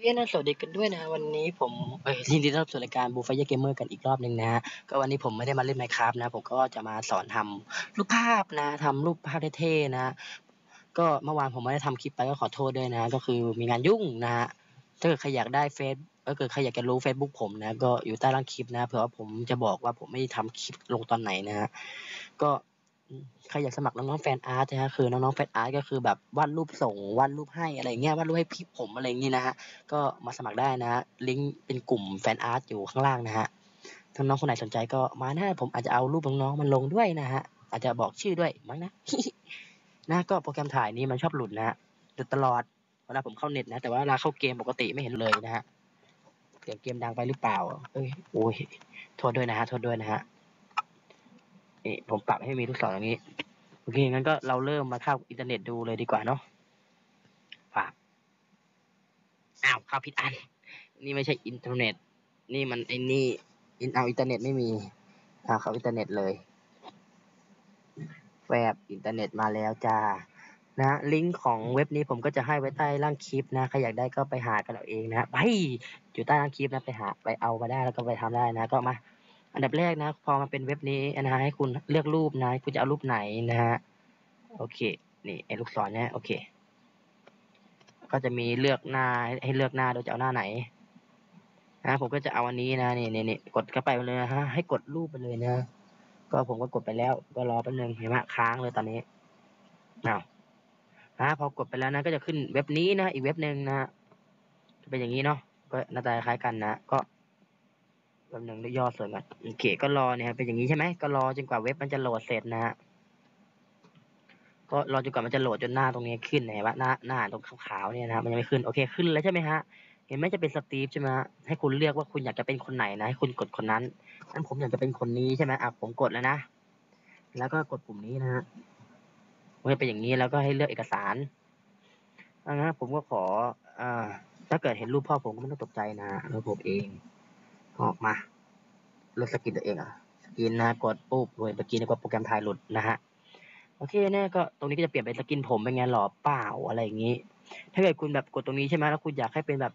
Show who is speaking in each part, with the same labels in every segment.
Speaker 1: เย้นะสวัสดีกันด้วยนะ วันนี้ผมเอ้ยยินดีต้อนรับสู่รายการบูฟ i ยเกมเมอร์กันอีกรอบหนึ่งนะ ก็วันนี้ผมไม่ได้มาเล่นไมครับนะ ผมก็จะมาสอนทำรูปภาพนะทำรูปภาพเท่ๆนะ ก็เมื่อวานผมไม่ได้ทำคลิปไปก็ขอโทษด้วยนะ ก็คือมีงานยุ่งนะฮะถ้าเกิดใครอยากได้เฟซถ้าเกิดใครอยากจะรู้ Facebook ผมนะ ก็อยู่ใต้ล่างคลิปนะเผื่อว่าผมจะบอกว่าผมไม่ได้ทำคลิปลงตอนไหนนะฮะก็ ใครอยากสมัครน้องๆแฟนอาร์ตนะฮะคือน้องๆแฟนอาร์ตก็คือแบบวาดรูปส่งวาดรูปให้อะไรเงี้ยวาดรูปให้พี่ผมอะไรอย่างงี้นะฮะก็มาสมัครได้นะฮะลิงก์เป็นกลุ่มแฟนอาร์ตอยู่ข้างล่างนะฮะถ้าน้องคนไหนสนใจก็มานะผมอาจจะเอารูปน้องๆมันลงด้วยนะฮะอาจจะบอกชื่อด้วยมั้งนะนะก็โปรแกรมถ่ายนี้มันชอบหลุดนะฮะหลุดตลอดเวลาผมเข้าเน็ตนะแต่ว่าเวลาเข้าเกมปกติไม่เห็นเลยนะฮะเสียงเกมดังไปหรือเปล่า เอ้ยโอ้ยโทษด้วยนะฮะโทษด้วยนะฮะ นี่ผมปรับให้มีลูกศรอย่างนี้ โอเค งั้นก็เราเริ่มมาเข้าอินเทอร์เน็ตดูเลยดีกว่าเนาะฝากอ้าวเข้าผิดอัน นี่ไม่ใช่อินเทอร์เน็ต นี่มันไอ้นี่อินเอาอินเทอร์เน็ตไม่มีอ่าเข้าอินเทอร์เน็ตเลยแวบอินเทอร์เน็ตมาแล้วจ้านะลิงก์ของเว็บนี้ผมก็จะให้ไว้ใต้ล่างคลิปนะใครอยากได้ก็ไปหากันเอาเองนะไปอยู่ใต้ล่างคลิปนะไปหาไปเอามาได้แล้วก็ไปทำได้นะก็มา อันดับแรกนะพอมาเป็นเว็บนี้นะฮะให้คุณเลือกรูปนะคุณจะเอารูปไหนนะฮะโอเคนี่ไอ้ลูกศรเนี่ยโอเค ก็จะมีเลือกหน้าให้เลือกหน้าโดยจะเอาหน้าไหนนะผมก็จะเอาอันนี้นะนี่นี่นี่กดเข้าไปเลยนะฮะให้กดรูปไปเลยนะก็ผมก็กดไปแล้ว ก็รอแป๊บนึงเห็นไหมค้างเลยตอนนี้อ้าวนะพอกดไปแล้วนะ ก็จะขึ้นเว็บนี้นะอีกเว็บหนึ่งนะจะเป็นอย่างนี้เนาะก็หน้าตาคล้ายกันนะก็ ป๊บนึงได้ย่อส่วนก่อนโอเคก็รอเนี่ยเป็นอย่างนี้ใช่ไหมก็รอจนกว่าเว็บมันจะโหลดเสร็จนะฮะก็รอจนกว่ามันจะโหลดจนหน้าตรงนี้ขึ้นเห็นว่าหน้าหน้าตรงขาวๆเนี่ยนะมันยังไม่ขึ้นโอเคขึ้นแล้วใช่ไหมฮะเห็นไหมจะเป็นสตีฟใช่ไหมฮะให้คุณเลือกว่าคุณอยากจะเป็นคนไหนนะให้คุณกดคนนั้นนั้นผมอยากจะเป็นคนนี้ใช่ไหมอะผมกดแล้วนะแล้วก็กดปุ่มนี้นะฮะมันจะเป็นอย่างนี้แล้วก็ให้เลือกเอกสารอ่านะผมก็ขออ่าถ้าเกิดเห็นรูปพ่อผมก็ไม่ต้องตกใจนะแล้วผมเอง ออกมาลือกสกินตัวเองอะสกินนะกดปุ๊บเลยเมื่อกี้นึกว่าโปรแกรมถ่ายหลุดนะฮะโอเคเนี่ยก็ตรงนี้ก็จะเปลี่ยนเป็นสกินผมเป็นไงหล่อเปล่าอะไรอย่างนี้ ถ้าเกิดคุณแบบกดตรงนี้ใช่ไหมแล้วคุณอยากให้เป็นแบบ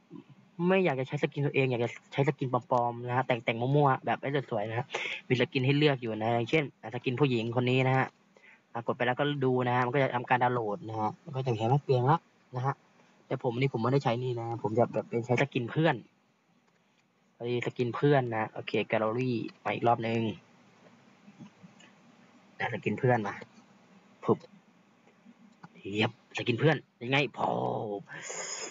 Speaker 1: ไม่อยากจะใช้สกินตัวเองอยากจะใช้สกินปลอมๆนะฮะแต่งแต่งมั่วๆแบบไม่สวยๆนะฮะมีสกินให้เลือกอยู่นะอย่างเช่นสกินผู้หญิงคนนี้นะฮะกดไปแล้วก็ดูนะฮะมันก็จะทำการดาวน์โหลดนะฮะมันก็จะเห็นว่าเปลี่ยนและนะฮะแต่ผมนี่ผมไม่ได้ใช้นี่นะ ผมจะแบบเป็นใช้สกินเพื่อน พอดีสกินเพื่อนนะ โอเคแกลเลอรี่มาอีกรอบนึงนะสกินเพื่อนมาปุ๊บเยียบสกินเพื่อนยังไงพอ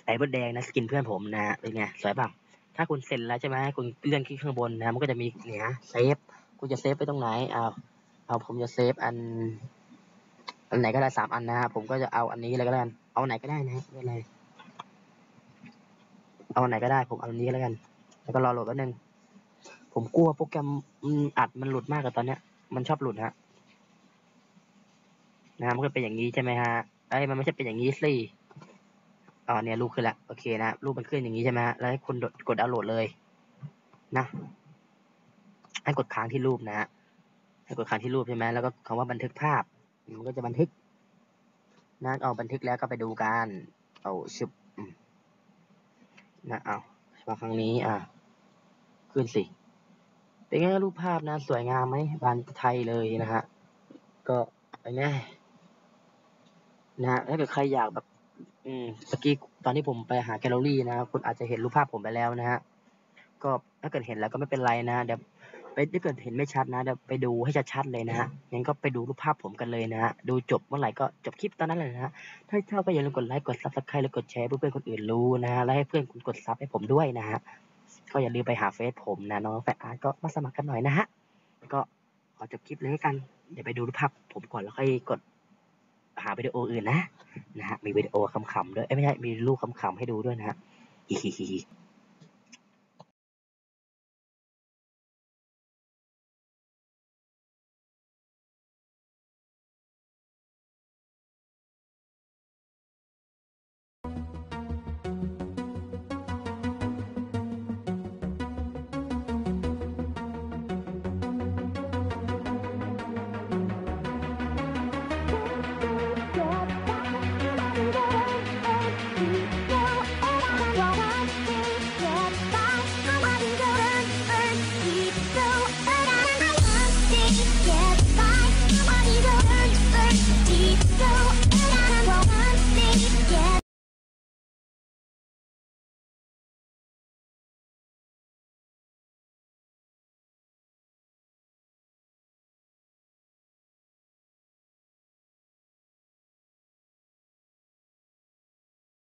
Speaker 1: ไอ้บดแดงนะสกินเพื่อนผมนะเป็นไงสวยป่าถ้าคุณเซ็นแล้วใช่ไหมคุณเลื่อนขึ้นข้างบนนะมันก็จะมีเนี่ยเซฟคุณจะเซฟไปตรงไหนเอาเอาผมจะเซฟอันอันไหนก็ได้สามอันนะผมก็จะเอาอันนี้เลยก็แล้วกันเอาไหนก็ได้นะไม่เป็นไรเอาไหนก็ได้ผมเอาอันนี้ก็แล้วกัน แล้วก็รอโหลดแป๊บนึง ผมกลัวโปรแกรมอัดมันหลุดมากกับตอนเนี้ย มันชอบหลุดฮะนะมันก็เป็นอย่างนี้ใช่ไหมฮะไอ้ยมันไม่ใช่เป็นอย่างนี้สิอ๋อเนี่ยรูปขึ้นละโอเคนะรูปมันขึ้นอย่างนี้ใช่ไหมฮะแล้วให้คุณกดดาวน์โหลดเลยนะให้กดค้างที่รูปนะฮะให้กดค้างที่รูปใช่ไหมแล้วก็คำว่าบันทึกภาพ มันก็จะบันทึกนะเอาบันทึกแล้วก็ไปดูกันเอาชุบนะเอา มาครั้งนี้อะ ขึ้นสิ เป็นไงรูปภาพนะ สวยงามไหมบานไทยเลยนะฮะ ก็ไปแน่นะฮะถ้าเกิดใครอยากแบบ อืมสกี้ตอนที่ผมไปหาแกลเลอรี่นะคุณอาจจะเห็นรูปภาพผมไปแล้วนะฮะ ก็ถ้าเกิดเห็นแล้วก็ไม่เป็นไรนะเดี๋ยว ไปถ้าเกิดเห็นไม่ชัดนะเดี๋ยวไปดูให้ชัดๆเลยนะฮะงั้นก็ไปดูรูปภาพผมกันเลยนะฮะดูจบเมื่อไหร่ก็จบคลิปตอนนั้นเลยนะฮะถ้าชอบก็อย่าลืมกดไลค์กดซับสไครต์และกดแชร์เพื่อเพื่อนคนอื่นรู้นะฮะและให้เพื่อนคุณกดซับให้ผมด้วยนะฮะก็อย่าลืมไปหาเฟซผมนะน้องแฟนอาร์ตก็มาสมัครกันหน่อยนะฮะก็ขอจบคลิปเลยให้กัน เดี๋ยวไปดูรูปภาพผมก่อนแล้วค่อยกดหาวิดีโออื่นนะนะฮะมีวิดีโอขำๆด้วยเอ้ยไม่ใช่มีรูปขำๆให้ดูด้วยนะฮะฮิฮิฮิ